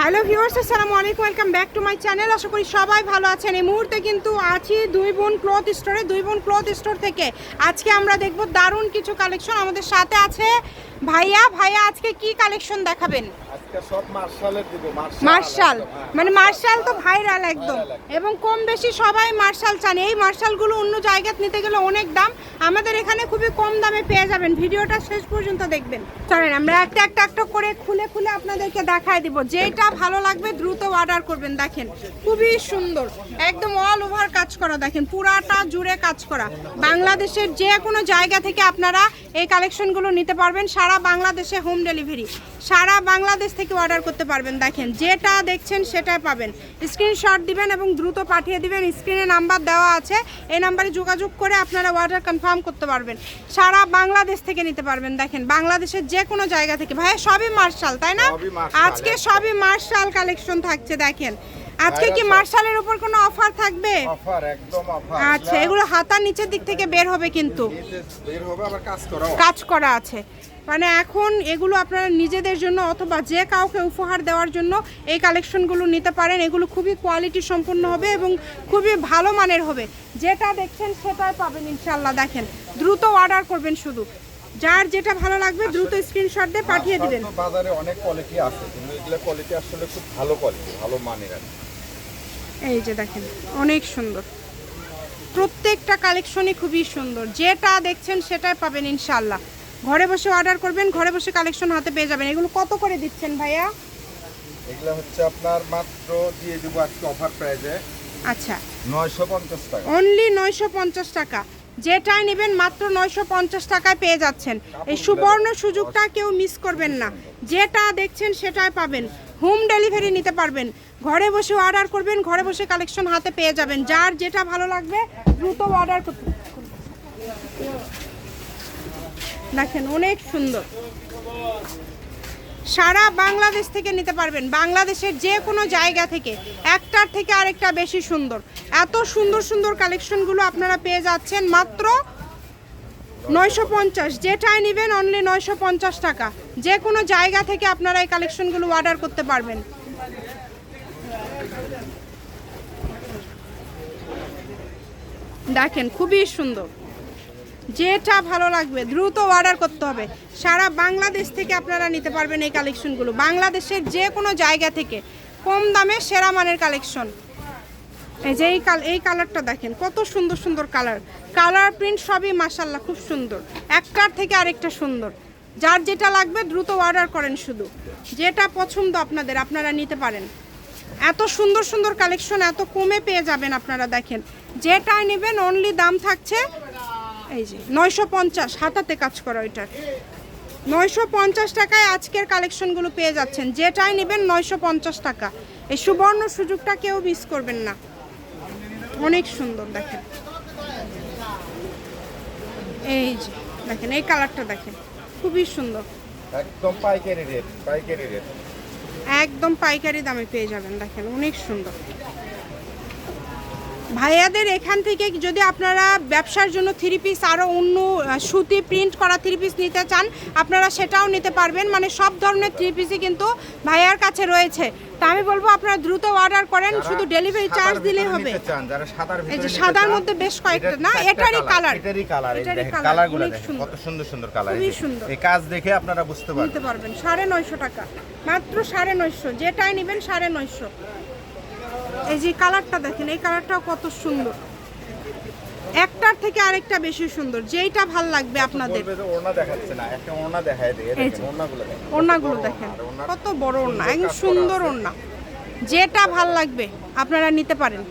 Hello viewers আসসালামু আলাইকুম। Welcome back to my channel আশা করি সবাই ভালো আছেন। এই মুহূর্তে কিন্তু আছি দুই বোন ক্লথ স্টোরে দুই বোন ক্লথ স্টোর থেকে। আজকে আমরা দেখব দারুণ কিছু কালেকশন আমাদের সাথে আছে ভাইয়া। ভাইয়া, আজকে কি কালেকশন দেখাবেন? মার্শাল হ্যাঁ। মানে মার্শাল তো ভাইরাল একদম। একদম। এবং কম বেশি সবাই মার্শাল চান। এই মার্শালগুলো অন্য জায়গায় নিতে গেলে অনেক দাম। আমাদের এখানে খুবই কম দামে পেয়ে যাবেন। ভিডিওটা শেষ পর্যন্ত দেখবেন। চলেন আমরা একটা একটা একটা করে খুলে খুলে আপনাদেরকে দেখায় দিব। যেটা ভালো লাগবে দ্রুত অর্ডার করবেন। দেখেন খুবই সুন্দর। একদম অল ওভার কাজ করা। দেখেন পুরাটা জুড়ে কাজ করা। বাংলাদেশের যে কোনো জায়গা থেকে আপনারা এই কালেকশনগুলো নিতে পারবেন। সারা বাংলাদেশে হোম ডেলিভারি সারা বাংলাদেশ থেকে অর্ডার করতে পারবেন। দেখেন যেটা দেখছেন সেটাই পাবেন। স্ক্রিনশট দিবেন এবং দ্রুত পাঠিয়ে দিবেন। স্ক্রিনে নাম্বার দেওয়া আছে। এই নাম্বারে যোগাযোগ করে আপনারা অর্ডার কনফার্ম করতে পারবেন। সারা বাংলাদেশ থেকে নিতে পারবেন। দেখেন বাংলাদেশের যে কোনো জায়গা থেকে। ভাইয়া সবই মার্শাল তাই না? আজকে সবই মার্শাল কালেকশন থাকছে দেখেন। আজকে কি মার্শালের উপর কোনো অফার থাকবে? অফার একদম অফার আচ্ছা এগুলো হাতার নিচের দিক থেকে বের হবে কিন্তু। বের হবে আবার কাজ করা কাজ করা আছে। মানে এখন এগুলো আপনারা নিজেদের জন্য অথবা যে কাউকে উপহার দেওয়ার জন্য এই কালেকশনগুলো নিতে পারেন। এগুলো খুবই কোয়ালিটি সম্পন্ন হবে এবং খুবই ভালো মানের হবে। যেটা দেখছেন সেটাই পাবেন ইনশাল্লাহ দেখেন দ্রুত অর্ডার করবেন শুধু। যার যেটা ভালো লাগবে দ্রুত স্ক্রিনশট দিয়ে পাঠিয়ে দিবেন। বাজারে অনেক কোয়ালিটি আছে কিন্তু এগুলো কোয়ালিটি আসলে খুব ভালো কোয়ালিটি ভালো মানের কি। এই যে দেখেন অনেক সুন্দর। প্রত্যেকটা কালেকশনই খুবই সুন্দর। যেটা দেখছেন সেটাই পাবেন ইনশাল্লাহ ঘরে বসে অর্ডার করবেন ঘরে বসে কালেকশন হাতে পেয়ে যাবেন। এগুলো কত করে দিচ্ছেন ভাইয়া? এগুলো হচ্ছে আপনার মাত্র দিয়ে দেবো আজকে অফার প্রাইজে আচ্ছা। নয়শো পঞ্চাশ টাকা। অনলি নয়শো পঞ্চাশ টাকা। যেটাই নেবেন মাত্র নয়শো পঞ্চাশ টাকায় পেয়ে যাচ্ছেন। এই সুবর্ণ সুযোগটা কেউ মিস করবেন না। যেটা দেখছেন সেটাই পাবেন। হোম ডেলিভারি নিতে পারবেন। ঘরে বসে অর্ডার করবেন ঘরে বসে কালেকশন হাতে পেয়ে যাবেন। যার যেটা ভালো লাগবে দ্রুত অর্ডার করতে দেখেন, অনেক সুন্দর। সারা বাংলাদেশ থেকে নিতে পারবেন। বাংলাদেশের যে কোনো জায়গা থেকে, একটার থেকে আরেকটা বেশি সুন্দর। এত সুন্দর সুন্দর কালেকশনগুলো আপনারা পেয়ে যাচ্ছেন মাত্র নয়শো পঞ্চাশ। যেটাই নেবেন অনলি নয়শো পঞ্চাশ টাকা। যে কোনো জায়গা থেকে আপনারা এই কালেকশনগুলো অর্ডার করতে পারবেন। দেখেন, খুবই সুন্দর। যেটা ভালো লাগবে, দ্রুত অর্ডার করতে হবে। সারা বাংলাদেশ থেকে আপনারা নিতে পারবেন এই কালেকশনগুলো বাংলাদেশের যে কোনো জায়গা থেকে কম দামে সেরা মানের কালেকশন এই যে এই কাল এই কালারটা দেখেন, কত সুন্দর সুন্দর কালার কালার প্রিন্ট সবই মাসাল্লাহ খুব সুন্দর। একটার থেকে আরেকটা সুন্দর। যার যেটা লাগবে দ্রুত অর্ডার করেন শুধু। যেটা পছন্দ আপনাদের, আপনারা নিতে পারেন। এত সুন্দর সুন্দর কালেকশন এত কমে পেয়ে যাবেন আপনারা দেখেন। যেটা নেবেন অনলি দাম থাকছে এই যে নয়শো পঞ্চাশ হাতাতে কাজ করা ওইটার নয়শো পঞ্চাশ টাকায় আজকের কালেকশনগুলো পেয়ে যাচ্ছেন। যেটাই নেবেন নয়শো পঞ্চাশ টাকা। এই সুবর্ণ সুযোগটা কেউ মিস করবেন না। অনেক সুন্দর দেখেন। এই যে দেখেন এই কালারটা দেখেন। খুবই সুন্দর। একদম পাইকারি রেট পাইকারি রেট একদম পাইকারি দামে পেয়ে যাবেন দেখেন অনেক সুন্দর। ভাইয়াদের এখান থেকে যদি আপনারা ব্যবসার জন্য থ্রি পিস আরও অন্য সুতি প্রিন্ট করা থ্রি পিস নিতে চান আপনারা সেটাও নিতে পারবেন। মানে সব ধরনের থ্রি পিসই কিন্তু ভাইয়ার কাছে রয়েছে। তা আমি বলব আপনারা দ্রুত অর্ডার করেন শুধু ডেলিভারি চার্জ দিলেই হবে। সাদার এই যে সাদার মধ্যে বেশ কয়েকটা না এটারই কালার এটারই কালার কালারগুলো। কত সুন্দর সুন্দর কালার খুবই সুন্দর। এই কাজ দেখে আপনারা বুঝতে পারবেন। নিতে পারবেন সাড়ে নয়শো টাকা। মাত্র সাড়ে নয়শো যেটাই নেবেন সাড়ে নয়শো। এই যে কালারটা দেখেন এই কালারটাও কত সুন্দর। একটার থেকে আরেকটা বেশি সুন্দর যেইটা ভালো লাগবে আপনাদের। বলবে ওড়না দেখাচ্ছে না একটা ওড়না দেখায় দিয়ে দেখেন ওড়নাগুলো দেখেন। ওড়নাগুলো কত বড় ওড়না একদম সুন্দর। ওড়না। যেটা ভালো লাগবে আপনারা নিতে পারেন।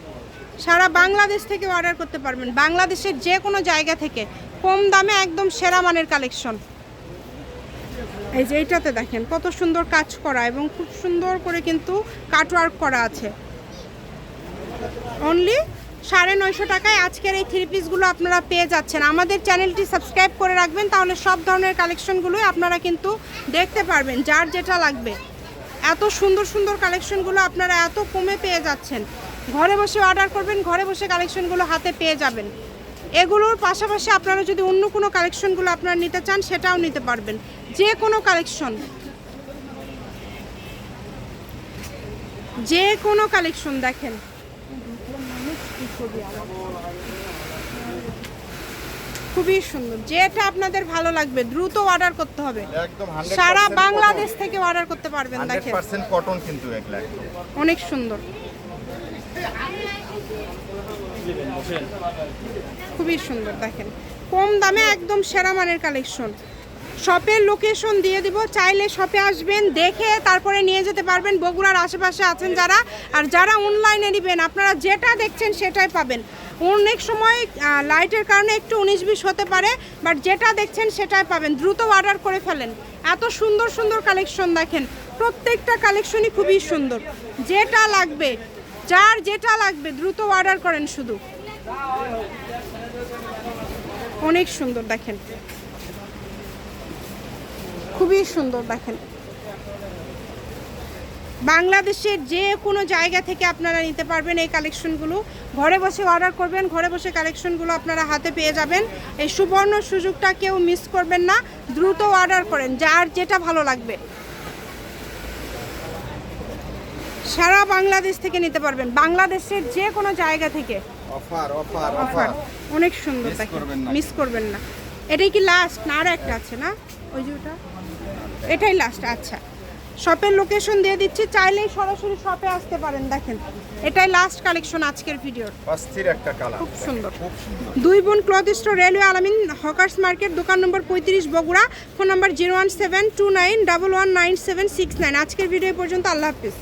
সারা বাংলাদেশ থেকে অর্ডার করতে পারবেন। বাংলাদেশের যে কোনো জায়গা থেকে কম দামে একদম সেরা মানের কালেকশন। এই যে এইটাতে দেখেন কত সুন্দর কাজ করা এবং খুব সুন্দর করে কিন্তু কাটওয়ার্ক করা আছে। অনলি সাড়ে নয়শো টাকায় আজকের এই থ্রি পিসগুলো আপনারা পেয়ে যাচ্ছেন। আমাদের চ্যানেলটি সাবস্ক্রাইব করে রাখবেন, তাহলে সব ধরনের কালেকশনগুলোই আপনারা কিন্তু দেখতে পারবেন, যার যেটা লাগবে। এত সুন্দর সুন্দর কালেকশনগুলো আপনারা এত কমে পেয়ে যাচ্ছেন। ঘরে বসে অর্ডার করবেন, ঘরে বসে কালেকশনগুলো হাতে পেয়ে যাবেন। এগুলোর পাশাপাশি আপনারা যদি অন্য কোনো কালেকশনগুলো আপনারা নিতে চান, সেটাও নিতে পারবেন। যে কোনো কালেকশন যে কোনো কালেকশন দেখেন। খুবই সুন্দর। যেটা আপনাদের ভালো লাগবে দ্রুত অর্ডার করতে হবে। সারা বাংলাদেশ থেকে অর্ডার করতে পারবেন দেখেন। কটন কিন্তু অনেক সুন্দর। খুবই সুন্দর দেখেন। কম দামে একদম সেরা মানের কালেকশন শপের লোকেশন দিয়ে দিব। চাইলে শপে আসবেন, দেখে তারপরে নিয়ে যেতে পারবেন। বগুড়ার আশেপাশে আছেন যারা। আর যারা অনলাইনে নেবেন, আপনারা যেটা দেখছেন সেটাই পাবেন। অনেক সময় লাইটের কারণে একটু উনিশ বিশ হতে পারে বাট যেটা দেখছেন সেটাই পাবেন। দ্রুত অর্ডার করে ফেলেন। এত সুন্দর সুন্দর কালেকশন দেখেন। প্রত্যেকটা কালেকশনই খুবই সুন্দর। যেটা লাগবে, যার যেটা লাগবে, দ্রুত অর্ডার করেন শুধু। অনেক সুন্দর দেখেন। খুবই সুন্দর দেখেন। বাংলাদেশের যে কোনো জায়গা থেকে আপনারা নিতে পারবেন এই কালেকশনগুলো। ঘরে বসে অর্ডার করবেন ঘরে বসে কালেকশনগুলো আপনারা হাতে পেয়ে যাবেন। এই সুবর্ণ সুযোগটা কেউ মিস করবেন না দ্রুত অর্ডার করেন যার যেটা ভালো লাগবে। সারা বাংলাদেশ থেকে নিতে পারবেন বাংলাদেশের যে কোনো জায়গা থেকে। অফার অফার অনেক সুন্দর। মিস করবেন না। এটাই কি লাস্ট না আর একটা আছে না? ওই যে ওটা? এটাই লাস্ট আচ্ছা। শপের লোকেশন দিয়ে দিচ্ছি চাইলেই সরাসরি শপে আসতে পারেন দেখেন। এটাই লাস্ট কালেকশন আজকের ভিডিওর অস্থির একটা কালার খুব সুন্দর। দুই বোন cloth store railway Alamin hawkers market দোকান নম্বর পঁয়ত্রিশ Bogura. Phone number zero one seven two nine double one nine seven six nine আজকের ভিডিও পর্যন্ত আল্লাহ হাফিজ।